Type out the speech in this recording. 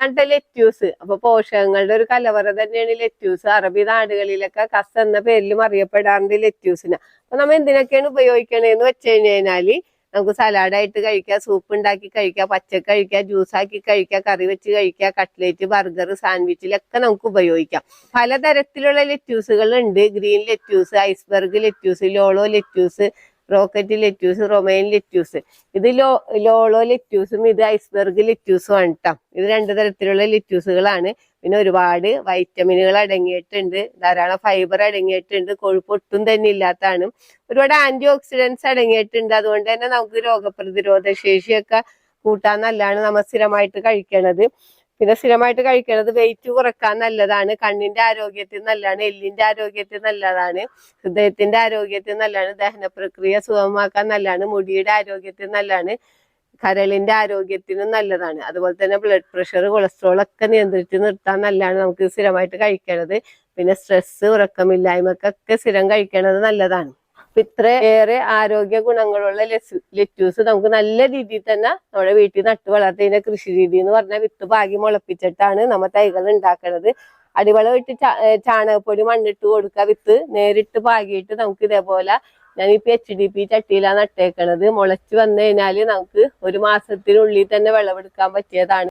ഇതാണ് ലെറ്റ്യൂസ്. അപ്പൊ പോഷകങ്ങളുടെ ഒരു കലവറ തന്നെയാണ് ലെറ്റ്യൂസ്. അറബി നാടുകളിലൊക്കെ കസ് എന്ന പേരിലും അറിയപ്പെടാറുണ്ട് ലെറ്റ്യൂസിന്. അപ്പൊ നമ്മൾ എന്തിനൊക്കെയാണ് ഉപയോഗിക്കണേന്ന് വെച്ച് കഴിഞ്ഞാൽ നമുക്ക് സലാഡായിട്ട് കഴിക്കാം സൂപ്പ് ഉണ്ടാക്കി കഴിക്കാം പച്ചക്ക് കഴിക്കാം ജ്യൂസാക്കി കഴിക്കാം കറി വെച്ച് കഴിക്കാം കട്ട്ലേറ്റ് ബർഗർ സാൻഡ്വിച്ചിലൊക്കെ നമുക്ക് ഉപയോഗിക്കാം. പലതരത്തിലുള്ള ലെറ്റ്യൂസുകൾ ഉണ്ട്. Green lettuce iceberg lettuce lollo lettuce rocket lettuce romaine lettuce ഇത് ലോ ലോളോ ലെറ്റ്യൂസും ഇത് ഐസ്ബെർഗ് ലെറ്റ്യൂസും ആണ് കേട്ടോ ഇത് രണ്ട് തരത്തിലുള്ള ലെറ്റ്യൂസുകളാണ് പിന്നെ ഒരുപാട് വൈറ്റമിനുകൾ അടങ്ങിയിട്ടുണ്ട്. ധാരാളം ഫൈബർ അടങ്ങിയിട്ടുണ്ട്. കൊഴുപ്പ് ഒട്ടും തന്നെ ഇല്ലാത്തതാണ്. ഒരുപാട് ആന്റി ഓക്സിഡൻസ് അടങ്ങിയിട്ടുണ്ട്. അതുകൊണ്ട് തന്നെ നമുക്ക് രോഗപ്രതിരോധ ശേഷിയൊക്കെ കൂട്ടാൻ നല്ലതാണ് നമ്മൾ സ്ഥിരമായിട്ട് കഴിക്കണത്. പിന്നെ സ്ഥിരമായിട്ട് കഴിക്കണത് വെയിറ്റ് കുറയ്ക്കാൻ നല്ലതാണ്. കണ്ണിന്റെ ആരോഗ്യത്തിന് നല്ലതാണ്. എല്ലിന്റെ ആരോഗ്യത്തിന് നല്ലതാണ്. ഹൃദയത്തിന്റെ ആരോഗ്യത്തിന് നല്ലതാണ്. ദഹന പ്രക്രിയ സുഗമമാക്കാൻ നല്ലതാണ്. മുടിയുടെ ആരോഗ്യത്തിന് നല്ലതാണ്. കരളിന്റെ ആരോഗ്യത്തിനും നല്ലതാണ്. അതുപോലെ തന്നെ ബ്ലഡ് പ്രഷർ കൊളസ്ട്രോൾ ഒക്കെ നിയന്ത്രിച്ച് നിർത്താൻ നല്ലതാണ് നമുക്ക് സ്ഥിരമായിട്ട് കഴിക്കണത്. പിന്നെ സ്ട്രെസ് ഉറക്കമില്ലായ്മക്കൊക്കെ സ്ഥിരം കഴിക്കണത് നല്ലതാണ്. അപ്പൊ ഏറെ ആരോഗ്യ ഗുണങ്ങളുള്ള ലെറ്റ്യൂസ് നമുക്ക് നല്ല രീതിയിൽ തന്നെ നമ്മുടെ വീട്ടിൽ നട്ടു വളർത്തുന്ന കൃഷി രീതി എന്ന് പറഞ്ഞാൽ വിത്ത് പാകി മുളപ്പിച്ചിട്ടാണ് നമ്മ തൈകൾ ഉണ്ടാക്കുന്നത് അടിവളം ഇട്ട് ചാണകപ്പൊടി മണ്ണിട്ട് കൊടുക്കുക വിത്ത് നേരിട്ട് പാകിയിട്ട് നമുക്ക് ഇതേപോലെ ഞാനിപ്പോ എച്ച് ഡി പി ചട്ടിയിലാണ് നട്ടേക്കണത്. മുളച്ച് വന്നു കഴിഞ്ഞാൽ നമുക്ക് ഒരു മാസത്തിനുള്ളിൽ തന്നെ വിളവെടുക്കാൻ പറ്റിയതാണ്.